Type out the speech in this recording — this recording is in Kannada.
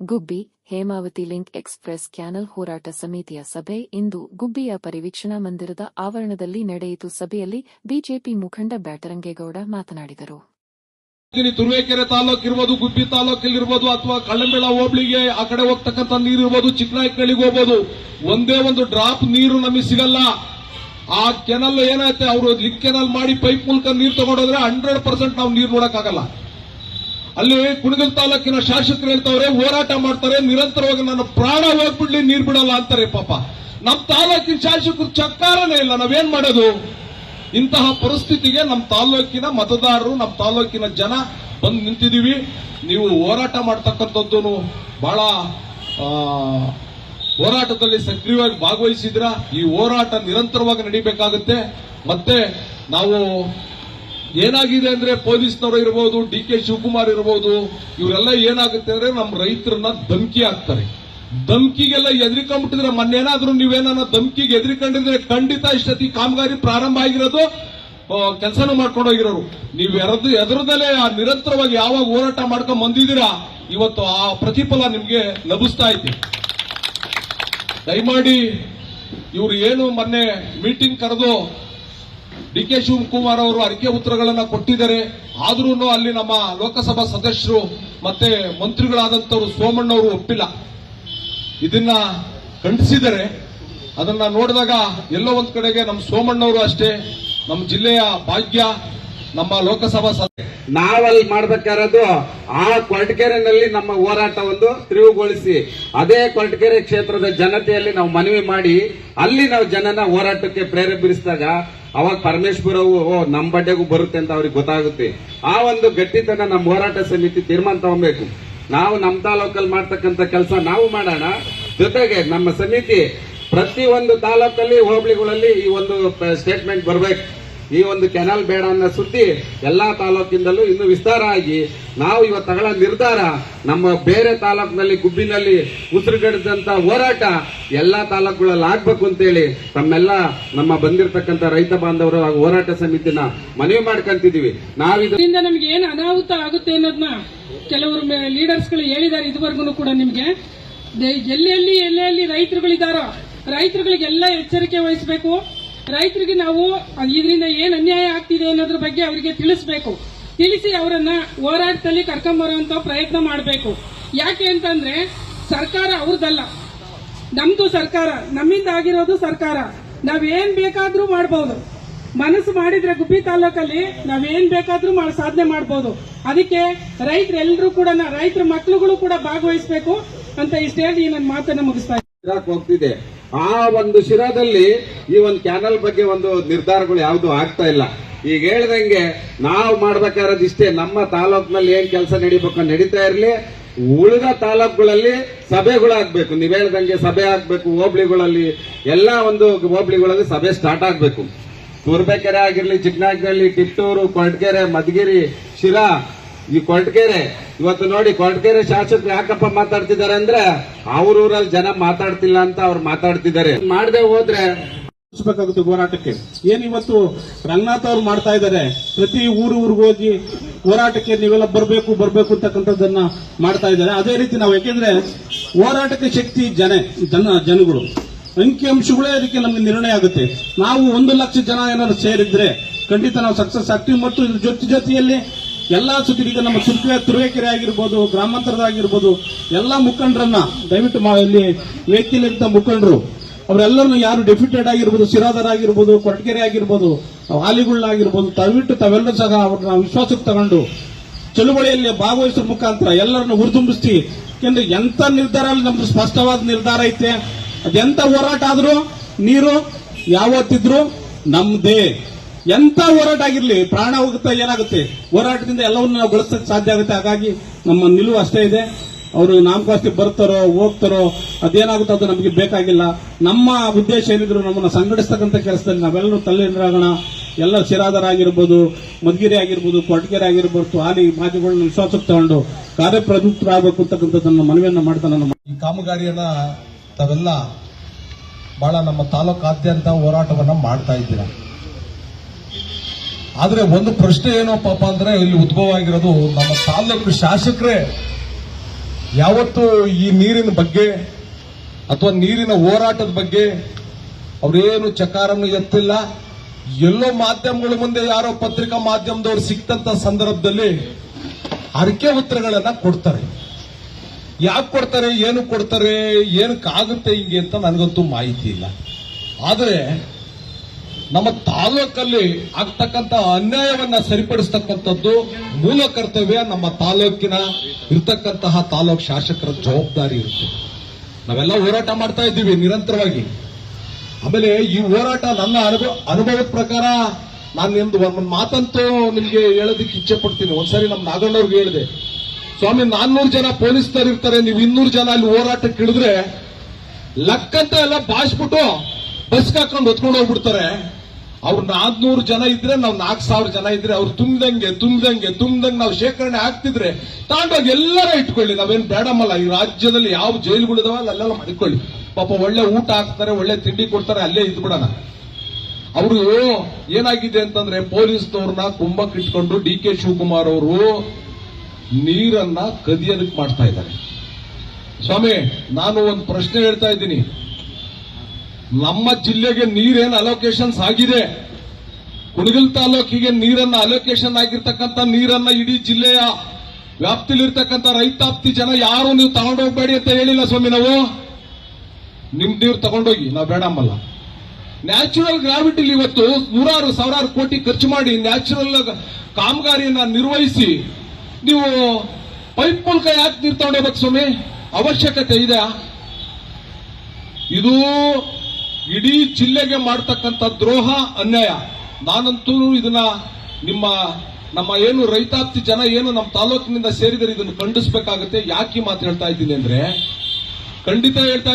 Gubbi Hemavathi link express canal ಹೋರಾಟ ಸಮಿತಿಯ ಸಭೆ ಇಂದು ಗುಬ್ಬಿಯ ಪರಿವೀಕ್ಷಣಾ ಮಂದಿರದ ಆವರಣದಲ್ಲಿ ನಡೆಯಿತು. ಸಭೆಯಲ್ಲಿ ಬಿಜೆಪಿ ಮುಖಂಡ ಬ್ಯಾಟರಂಗೇಗೌಡ ಮಾತನಾಡಿದರು. ತುರುವೇಕೆರೆ ತಾಲೂಕ್ ಇರ್ಬೋದು, ಗುಬ್ಬಿ ತಾಲೂಕಲ್ಲಿರ್ಬೋದು ಅಥವಾ ಕಳ್ಳಂಬೆಳ ಹೋಬಳಿಗೆ ಆ ಕಡೆ ಹೋಗ್ತಕ್ಕಂಥ ನೀರು ಇರ್ಬೋದು ಚಿಕ್ಕನಾಯಕನಹಳ್ಳಿಗೆ ಹೋಗ್ಬೋದು, ಒಂದೇ ಒಂದು ಡ್ರಾಪ್ ನೀರು ನಮಗೆ ಸಿಗಲ್ಲ. ಆ ಕೆನಲ್ ಏನಾಯ್ತೆ, ಅವರು ಲಿಕ್ ಕೆನಲ್ ಮಾಡಿ ಪೈಪ್ ಮೂಲಕ ನೀರು ತಗೊಂಡೋದ್ರೆ ಹಂಡ್ರೆಡ್ ಪರ್ಸೆಂಟ್ ನಾವು ನೀರು ನೋಡಕ್ಕಾಗಲ್ಲ. ಅಲ್ಲಿ ಕುಣಗಲ್ ತಾಲೂಕಿನ ಶಾಸಕರು ಹೇಳ್ತಾವ್ರೆ, ಹೋರಾಟ ಮಾಡ್ತಾರೆ, ನಿರಂತರವಾಗಿ ನನ್ನ ಪ್ರಾಣ ಹೋಗ್ಬಿಡ್ಲಿ, ನೀರು ಬಿಡಲ್ಲ ಅಂತಾರೆ ಪಾಪ. ನಮ್ಮ ತಾಲೂಕಿನ ಶಾಸಕರು ಚಕ್ಕಾರನೇ ಇಲ್ಲ, ನಾವೇನ್ ಮಾಡೋದು? ಇಂತಹ ಪರಿಸ್ಥಿತಿಗೆ ನಮ್ಮ ತಾಲೂಕಿನ ಮತದಾರರು ನಮ್ಮ ತಾಲೂಕಿನ ಜನ ಬಂದು ನಿಂತಿದೀವಿ. ನೀವು ಹೋರಾಟ ಮಾಡ್ತಕ್ಕಂಥದ್ದು ಬಹಳ ಹೋರಾಟದಲ್ಲಿ ಸಕ್ರಿಯವಾಗಿ ಭಾಗವಹಿಸಿದ್ರ ಈ ಹೋರಾಟ ನಿರಂತರವಾಗಿ ನಡಿಬೇಕಾಗುತ್ತೆ. ಮತ್ತೆ ನಾವು ಏನಾಗಿದೆ ಅಂದ್ರೆ ಪೊಲೀಸ್ನವರು ಇರ್ಬೋದು, ಡಿ ಕೆ ಶಿವಕುಮಾರ್ ಇರ್ಬೋದು, ಇವರೆಲ್ಲ ಏನಾಗುತ್ತೆ ಅಂದ್ರೆ ನಮ್ಮ ರೈತರನ್ನ ಧಮಕಿ ಹಾಕ್ತಾರೆ. ಧಮಕಿಗೆಲ್ಲ ಎದ್ರಿಕೊಂಡ್ಬಿಟ್ಟಿದ್ರೆ ಮೊನ್ನೇನಾದ್ರೂ ನೀವೇನ ಧಮಕಿಗೆ ಎದ್ರಿಕೊಂಡಿದ್ರೆ ಖಂಡಿತ ಇಷ್ಟತಿ ಕಾಮಗಾರಿ ಪ್ರಾರಂಭ ಆಗಿರೋದು ಕೆಲಸನೂ ಮಾಡ್ಕೊಂಡು ಹೋಗಿರೋರು. ನೀವು ಎರದು ಎದುರದಲ್ಲೇ ಆ ನಿರಂತರವಾಗಿ ಯಾವಾಗ ಹೋರಾಟ ಮಾಡ್ಕೊಂಡ್ ಬಂದಿದ್ದೀರಾ, ಇವತ್ತು ಆ ಪ್ರತಿಫಲ ನಿಮ್ಗೆ ಲಭಿಸ್ತಾ ಐತಿ. ದಯಮಾಡಿ ಇವ್ರು ಏನು ಮೊನ್ನೆ ಮೀಟಿಂಗ್ ಕರೆದು ಡಿ ಕೆ ಶಿವಕುಮಾರ್ ಅವರು ಅರಿಕೆ ಉತ್ತರಗಳನ್ನ ಕೊಟ್ಟಿದ್ದಾರೆ. ಆದ್ರೂ ಅಲ್ಲಿ ನಮ್ಮ ಲೋಕಸಭಾ ಸದಸ್ಯರು ಮತ್ತೆ ಮಂತ್ರಿಗಳಾದಂತವರು ಸೋಮಣ್ಣವರು ಒಪ್ಪಿಲ್ಲ. ಇದನ್ನ ಖಂಡಿಸಿದರೆ ಅದನ್ನ ನೋಡಿದಾಗ ಎಲ್ಲೋ ಒಂದ್ ಕಡೆಗೆ ನಮ್ಮ ಸೋಮಣ್ಣವರು ಅಷ್ಟೇ ನಮ್ಮ ಜಿಲ್ಲೆಯ ಭಾಗ್ಯ, ನಮ್ಮ ಲೋಕಸಭಾ ಸದಸ್ಯ ನಾವಲ್ಲಿ ಮಾಡ್ಬೇಕಾರದು ಆ ಕೊರಟಗೆರೆನಲ್ಲಿ ನಮ್ಮ ಹೋರಾಟವನ್ನು ತಿರುವುಗೊಳಿಸಿ, ಅದೇ ಕೊರಟಗೆರೆ ಕ್ಷೇತ್ರದ ಜನತೆಯಲ್ಲಿ ನಾವು ಮನವಿ ಮಾಡಿ, ಅಲ್ಲಿ ನಾವು ಜನನ ಹೋರಾಟಕ್ಕೆ ಪ್ರೇರೇಪಿಸಿದಾಗ ಅವಾಗ ಪರಮೇಶ್ವರ್ ಅವು ಓ ನಮ್ಮ ಬಡ್ಡೆಗೂ ಬರುತ್ತೆ ಅಂತ ಅವ್ರಿಗೆ ಗೊತ್ತಾಗುತ್ತೆ. ಆ ಒಂದು ಗಟ್ಟಿತನ ನಮ್ಮ ಹೋರಾಟ ಸಮಿತಿ ತೀರ್ಮಾನ ತಗೊಬೇಕು. ನಾವು ನಮ್ಮ ತಾಲೂಕಲ್ಲಿ ಮಾಡ್ತಕ್ಕಂಥ ಕೆಲಸ ನಾವು ಮಾಡೋಣ. ಜೊತೆಗೆ ನಮ್ಮ ಸಮಿತಿ ಪ್ರತಿ ಒಂದು ತಾಲೂಕಲ್ಲಿ, ಹೋಬಳಿಗಳಲ್ಲಿ ಈ ಒಂದು ಸ್ಟೇಟ್ಮೆಂಟ್ ಬರಬೇಕು. ಈ ಒಂದು ಕೆನಾಲ್ ಬೇಡ ಅನ್ನೋ ಸುದ್ದಿ ಎಲ್ಲಾ ತಾಲೂಕಿಂದಲೂ ಇನ್ನು ವಿಸ್ತಾರ ಆಗಿ ನಾವು ಇವತ್ತು ತಗೊಳ್ಳೋ ನಿರ್ಧಾರ ನಮ್ಮ ಬೇರೆ ತಾಲೂಕಿನಲ್ಲಿ, ಗುಬ್ಬಿನಲ್ಲಿ ಉಸಿರುಗಡಿದಂತ ಹೋರಾಟ ಎಲ್ಲಾ ತಾಲೂಕುಗಳಲ್ಲಿ ಆಗ್ಬೇಕು ಅಂತೇಳಿ ತಮ್ಮೆಲ್ಲ ನಮ್ಮ ಬಂದಿರತಕ್ಕಂತ ರೈತ ಬಾಂಧವರು ಹಾಗೂ ಹೋರಾಟ ಸಮಿತಿನ ಮನವಿ ಮಾಡ್ಕೊಂತಿದೀವಿ ನಾವು ಇದರಿಂದ ನಮ್ಗೆ ಏನು ಅನಾಹುತ ಆಗುತ್ತೆ ಅನ್ನೋದನ್ನ ಕೆಲವರು ಲೀಡರ್ಸ್ಗಳು ಹೇಳಿದ್ದಾರೆ ಇದುವರೆಗೂ ಕೂಡ ನಿಮಗೆ. ಎಲ್ಲೆಲ್ಲಿ ಎಲ್ಲೆಲ್ಲಿ ರೈತರುಗಳಿದಾರೋ ರೈತರುಗಳಿಗೆಲ್ಲ ಎಚ್ಚರಿಕೆ ವಹಿಸಬೇಕು. ರೈತರಿಗೆ ನಾವು ಇದರಿಂದ ಏನು ಅನ್ಯಾಯ ಆಗ್ತಿದೆ ಅನ್ನೋದ್ರ ಬಗ್ಗೆ ಅವರಿಗೆ ತಿಳಿಸ್ಬೇಕು. ತಿಳಿಸಿ ಅವರನ್ನ ಹೋರಾಟದಲ್ಲಿ ಕರ್ಕೊಂಬರುವಂತ ಪ್ರಯತ್ನ ಮಾಡಬೇಕು. ಯಾಕೆ ಅಂತಂದ್ರೆ ಸರ್ಕಾರ ಅವ್ರದ್ದಲ್ಲ. ನಮ್ದು ಸರ್ಕಾರ, ನಮ್ಮಿಂದ ಆಗಿರೋದು ಸರ್ಕಾರ. ನಾವೇನ್ ಬೇಕಾದ್ರೂ ಮಾಡಬಹುದು ಮನಸ್ಸು ಮಾಡಿದ್ರೆ ಗುಬ್ಬಿ ತಾಲೂಕಲ್ಲಿ ನಾವೇನ್ ಬೇಕಾದ್ರೂ ಮಾಡಿ, ಸಾಧನೆ ಮಾಡಬಹುದು ಅದಕ್ಕೆ ರೈತರೆಲ್ಲರೂ ಕೂಡ ರೈತರ ಮಕ್ಕಳುಗಳು ಕೂಡ ಭಾಗವಹಿಸಬೇಕು ಅಂತ ಇಷ್ಟ ನನ್ನ ಮಾತನ್ನು ಮುಗಿಸ್ತಾ. ಹೋಗ್ತಿದೆ. ಆ ಒಂದು ಶಿರಾದಲ್ಲಿ ಈ ಒಂದು ಕ್ಯಾನಲ್ ಬಗ್ಗೆ ಒಂದು ನಿರ್ಧಾರಗಳು ಯಾವುದು ಆಗ್ತಾ ಇಲ್ಲ. ಈಗ ಹೇಳ್ದಂಗೆ ನಾವು ಮಾಡ್ಬೇಕಾಗಿರೋದು ಇಷ್ಟೇ, ನಮ್ಮ ತಾಲೂಕಿನಲ್ಲಿ ಏನ್ ಕೆಲಸ ನಡಿಬೇಕು ನಡೀತಾ ಇರಲಿ, ಉಳಿದ ತಾಲೂಕುಗಳಲ್ಲಿ ಸಭೆಗಳಾಗ್ಬೇಕು ನೀವ್ ಹೇಳ್ದಂಗೆ ಸಭೆ ಆಗ್ಬೇಕು, ಹೋಬಳಿಗಳಲ್ಲಿ ಎಲ್ಲಾ ಒಂದು ಹೋಬಳಿಗಳಲ್ಲಿ ಸಭೆ ಸ್ಟಾರ್ಟ್ ಆಗ್ಬೇಕು. ತುರ್ಬೇಕೆರೆ ಆಗಿರ್ಲಿ ಚಿಕ್ಕನಾಗಿರಲಿ ಟಿಟ್ಟೂರು ಕೊರಟಗೆರೆ ಮಧುಗಿರಿ ಶಿರಾ ಈ ಕೊರಟಗೆರೆ, ಇವತ್ತು ನೋಡಿ ಕೊರಟಗೆರೆ ಶಾಸಕರು ಯಾಕಪ್ಪ ಮಾತಾಡ್ತಿದ್ದಾರೆ ಅಂದ್ರೆ ಅವ್ರೂರಲ್ಲಿ ಜನ ಮಾತಾಡ್ತಿಲ್ಲ ಅಂತ ಅವ್ರು ಮಾತಾಡ್ತಿದ್ದಾರೆ. ಮಾಡದೆ ಹೋದ್ರೆ ಹೋರಾಟಕ್ಕೆ. ಏನ್ ಇವತ್ತು ರಂಗನಾಥ್ ಅವ್ರು ಮಾಡ್ತಾ ಇದ್ದಾರೆ? ಪ್ರತಿ ಊರು ಊರಿಗೆ ಹೋಗಿ ಹೋರಾಟಕ್ಕೆ ನೀವೆಲ್ಲ ಬರಬೇಕು ಬರಬೇಕು ಅಂತಕ್ಕಂಥದ್ದನ್ನ ಮಾಡ್ತಾ ಇದ್ದಾರೆ. ಅದೇ ರೀತಿ ನಾವು ಯಾಕೆಂದ್ರೆ ಹೋರಾಟಕ್ಕೆ ಶಕ್ತಿ ಜನ ಜನ, ಜನಗಳು. ಅಂಕಿಅಂಶಗಳೇ ಅದಕ್ಕೆ ನಮಗೆ ನಿರ್ಣಯ ಆಗುತ್ತೆ. ನಾವು ಒಂದು ಲಕ್ಷ ಜನ ಏನಾದ್ರು ಸೇರಿದ್ರೆ ಖಂಡಿತ ನಾವು ಸಕ್ಸಸ್ ಆಗ್ತೀವಿ. ಮತ್ತು ಇದ್ರ ಜೊತೆ ಜೊತೆಯಲ್ಲಿ ಎಲ್ಲಾ ಸುದ್ದಿ ನಮ್ಮ ಸುರ್ಕೆ ತುರುವೇಕೆರೆ ಆಗಿರ್ಬೋದು ಗ್ರಾಮಾಂತರದಾಗಿರ್ಬೋದು, ಎಲ್ಲಾ ಮುಖಂಡರನ್ನ ದಯವಿಟ್ಟು ಇಲ್ಲಿ ವೇದಿಕೆಯಲ್ಲಿದ್ದ ಮುಖಂಡರು, ಅವರೆಲ್ಲರನ್ನು ಯಾರು ಡೆಪ್ಯೂಟೆಡ್ ಆಗಿರ್ಬೋದು ಸಿರಾದರ್ ಆಗಿರ್ಬೋದು ಕೊರಟಗೆರೆ ಆಗಿರ್ಬೋದು ಆಗಿರ್ಬೋದು, ದಯವಿಟ್ಟು ತಾವೆಲ್ಲರೂ ಸಹ ಅವ್ರನ್ನ ವಿಶ್ವಾಸಕ್ಕೆ ತಗೊಂಡು ಚಳುವಳಿಯಲ್ಲಿ ಭಾಗವಹಿಸುವ ಮುಖಾಂತರ ಎಲ್ಲರನ್ನು ಹುರಿದುಂಬಿಸ್ತಿ. ಯಾಕೆಂದ್ರೆ ಎಂತ ನಿರ್ಧಾರ ನಮ್ದು ಸ್ಪಷ್ಟವಾದ ನಿರ್ಧಾರ ಐತೆ. ಅದೆಂತ ಹೋರಾಟ ಆದ್ರೂ, ನೀರು ಯಾವತ್ತಿದ್ರು ನಮ್ದೇ. ಎಂತ ಹೋರಾಟ ಆಗಿರ್ಲಿ ಪ್ರಾಣ ಹೋಗುತ್ತಾ, ಏನಾಗುತ್ತೆ? ಹೋರಾಟದಿಂದ ಎಲ್ಲವನ್ನು ನಾವು ಗಳಿಸಕ್ ಸಾಧ್ಯ ಆಗುತ್ತೆ. ಹಾಗಾಗಿ ನಮ್ಮ ನಿಲುವು ಅಷ್ಟೇ ಇದೆ. ಅವರು ನಾಮಕಾಸ್ತಿ ಬರ್ತಾರೋ, ಹೋಗ್ತಾರೋ, ಅದೇನಾಗುತ್ತೋ ಅದು ನಮಗೆ ಬೇಕಾಗಿಲ್ಲ. ನಮ್ಮ ಉದ್ದೇಶ ಏನಿದ್ರು ನಮ್ಮನ್ನು ಸಂಘಟಿಸ್ತಕ್ಕಂಥ ಕೆಲಸದಲ್ಲಿ ನಾವೆಲ್ಲರೂ ತಲ್ಲೀನರಾಗೋಣ ಎಲ್ಲ ಶಿರಾದರಾಗಿರ್ಬೋದು ಮಧುಗಿರಿ ಆಗಿರ್ಬೋದು, ಕೊಟ್ಗೆರೆ ಆಗಿರ್ಬೋದು, ಹಾಲಿ ಮಾತುಗಳನ್ನ ವಿಶ್ವಾಸಕ್ಕೆ ತಗೊಂಡು ಕಾರ್ಯಪ್ರವೃತ್ತರಾಗಬೇಕು ಅಂತಕ್ಕಂಥದ್ದನ್ನು ಮನವಿಯನ್ನು ಮಾಡ್ತಾ ನನ್ನ ಈ ಕಾಮಗಾರಿಯನ್ನ ತಾವೆಲ್ಲ ಬಹಳ ನಮ್ಮ ತಾಲೂಕಾದ್ಯಂತ ಹೋರಾಟವನ್ನು ಮಾಡ್ತಾ ಇದ್ದೀರಾ? ಆದ್ರೆ ಒಂದು ಪ್ರಶ್ನೆ ಏನೋ ಪಾಪ ಅಂದ್ರೆ ಇಲ್ಲಿ ಉದ್ಭವ ಆಗಿರೋದು ನಮ್ಮ ತಾಲೂಕು ಶಾಸಕರೇ, ಯಾವತ್ತು ಈ ನೀರಿನ ಬಗ್ಗೆ ಅಥವಾ ನೀರಿನ ಹೋರಾಟದ ಬಗ್ಗೆ ಅವರೇನು ಚಕಾರನ್ನು ಎತ್ತಿಲ್ಲ. ಎಲ್ಲೋ ಮಾಧ್ಯಮಗಳ ಮುಂದೆ ಯಾರೋ ಪತ್ರಿಕಾ ಮಾಧ್ಯಮದವ್ರು ಸಿಕ್ಕಂತ ಸಂದರ್ಭದಲ್ಲಿ ಅರಿಕೆ ಉತ್ತರಗಳನ್ನ ಕೊಡ್ತಾರೆ. ಯಾಕೆ ಕೊಡ್ತಾರೆ, ಏನು ಕೊಡ್ತಾರೆ, ಏನಕ್ಕಾಗುತ್ತೆ ಹಿಂಗೆ ಅಂತ ನನಗಂತೂ ಮಾಹಿತಿ ಇಲ್ಲ. ಆದರೆ ನಮ್ಮ ತಾಲೂಕಲ್ಲಿ ಆಗ್ತಕ್ಕಂತ ಅನ್ಯಾಯವನ್ನ ಸರಿಪಡಿಸ್ತಕ್ಕಂಥದ್ದು ಮೂಲ ಕರ್ತವ್ಯ ನಮ್ಮ ತಾಲೂಕಿನ ಇರ್ತಕ್ಕಂತಹ ತಾಲೂಕ್ ಶಾಸಕರ ಜವಾಬ್ದಾರಿ ಇರುತ್ತೆ. ನಾವೆಲ್ಲ ಹೋರಾಟ ಮಾಡ್ತಾ ಇದ್ದೀವಿ ನಿರಂತರವಾಗಿ. ಆಮೇಲೆ ಈ ಹೋರಾಟ ನನ್ನ ಅನುಭವ ಅನುಭವದ ಪ್ರಕಾರ ನಾನು ನಿಮ್ದು ಒಂದು ಮಾತಂತೂ ನಿಮ್ಗೆ ಹೇಳೋದಕ್ಕೆ ಇಚ್ಛೆ ಪಡ್ತೀನಿ. ಒಂದ್ಸರಿ ನಮ್ಮ ನಾಗಣ್ಣವ್ರಿಗೆ ಹೇಳಿದೆ, ಸ್ವಾಮಿ, ನಾನ್ನೂರು ಜನ ಪೊಲೀಸ್ನವ್ರು ಇರ್ತಾರೆ, ನೀವು ಇನ್ನೂರು ಜನ ಅಲ್ಲಿ ಹೋರಾಟಕ್ಕೆ ಇಳಿದ್ರೆ ಲಕ್ಕಂತ ಎಲ್ಲ ಬಾಸ್ಬಿಟ್ಟು ಬಸ್ ಹಾಕೊಂಡು ಹೊತ್ಕೊಂಡು ಹೋಗ್ಬಿಡ್ತಾರೆ. ಅವ್ರು ನಾಲ್ಕನೂರು ಜನ ಇದ್ರೆ ನಾವು ನಾಲ್ಕು ಸಾವಿರ ಜನ ಇದ್ರೆ ಅವ್ರು ತುಂಬ್ದಂಗೆ ತುಂಬ್ದಂಗೆ ತುಂಬ್ದಂಗೆ ನಾವು ಶೇಖರಣೆ ಆಗ್ತಿದ್ರೆ ತಗೊಂಡೋಗಿ ಎಲ್ಲರ ಇಟ್ಕೊಳ್ಳಿ. ನಾವೇನು ಬೇಡಮಲ್ಲ ಈ ರಾಜ್ಯದಲ್ಲಿ ಯಾವ ಜೈಲುಗಳಿದಾವ ಅಲ್ಲೆಲ್ಲ ಮಾಡಿಕೊಳ್ಳಿ ಪಾಪ ಒಳ್ಳೆ ಊಟ ಹಾಕ್ತಾರೆ, ಒಳ್ಳೆ ತಿಂಡಿ ಕೊಡ್ತಾರೆ, ಅಲ್ಲೇ ಇದ್ಬಿಡೋಣ. ಅವರು ಏನಾಗಿದೆ ಅಂತಂದ್ರೆ ಪೊಲೀಸ್ನವ್ರನ್ನ ಕುಂಭಕ್ಕೆ ಇಟ್ಕೊಂಡು ಡಿ ಕೆ ಶಿವಕುಮಾರ್ ಅವರು ನೀರನ್ನ ಕದಿಯೋದಕ್ಕೆ ಮಾಡ್ತಾ ಇದ್ದಾರೆ. ಸ್ವಾಮಿ, ನಾನು ಒಂದು ಪ್ರಶ್ನೆ ಹೇಳ್ತಾ ಇದ್ದೀನಿ. ನಮ್ಮ ಜಿಲ್ಲೆಗೆ ನೀರೇನು ಅಲೋಕೇಶನ್ಸ್ ಆಗಿದೆ? ಕುಣಗಲ್ ತಾಲೂಕಿಗೆ ನೀರನ್ನ ಅಲೋಕೇಶನ್ ಆಗಿರ್ತಕ್ಕಂಥ ನೀರನ್ನ ಇಡೀ ಜಿಲ್ಲೆಯ ವ್ಯಾಪ್ತಿಲಿರ್ತಕ್ಕಂಥ ರೈತಾಪ್ತಿ ಜನ ಯಾರು ನೀವು ತಗೊಂಡೋಗ್ಬೇಡಿ ಅಂತ ಹೇಳಿಲ್ಲ ಸ್ವಾಮಿ ನಾವು? ನಿಮ್ ನೀರು ತಗೊಂಡೋಗಿ, ನಾವು ಬೇಡಮ್ಮಲ್ಲ ನ್ಯಾಚುರಲ್ ಗ್ರಾವಿಟಿಲಿ ಇವತ್ತು ನೂರಾರು, ಸಾವಿರಾರು ಕೋಟಿ ಖರ್ಚು ಮಾಡಿ ನ್ಯಾಚುರಲ್ ಕಾಮಗಾರಿಯನ್ನ ನಿರ್ವಹಿಸಿ ನೀವು ಪೈಪ್ ಮೂಲಕ ಯಾಕೆ ನೀರು ತಗೊಂಡೋಗ್ಬೇಕು ಸ್ವಾಮಿ? ಅವಶ್ಯಕತೆ ಇದೆ ಇದು ಇಡೀ ಜಿಲ್ಲೆಗೆ ಮಾಡ್ತಕ್ಕಂಥ ದ್ರೋಹ ಅನ್ಯಾಯ. ನಾನಂತೂ ಇದನ್ನ ನಿಮ್ಮ, ನಮ್ಮ ಏನು ರೈತಾಪ್ತಿ ಜನ ಏನು ನಮ್ಮ ತಾಲೂಕಿನಿಂದ ಸೇರಿದರೆ ಇದನ್ನು ಖಂಡಿಸ್ಬೇಕಾಗತ್ತೆ. ಯಾಕೆ ಮಾತು ಹೇಳ್ತಾ ಇದ್ದೀನಿ ಅಂದ್ರೆ ಖಂಡಿತ ಹೇಳ್ತಾ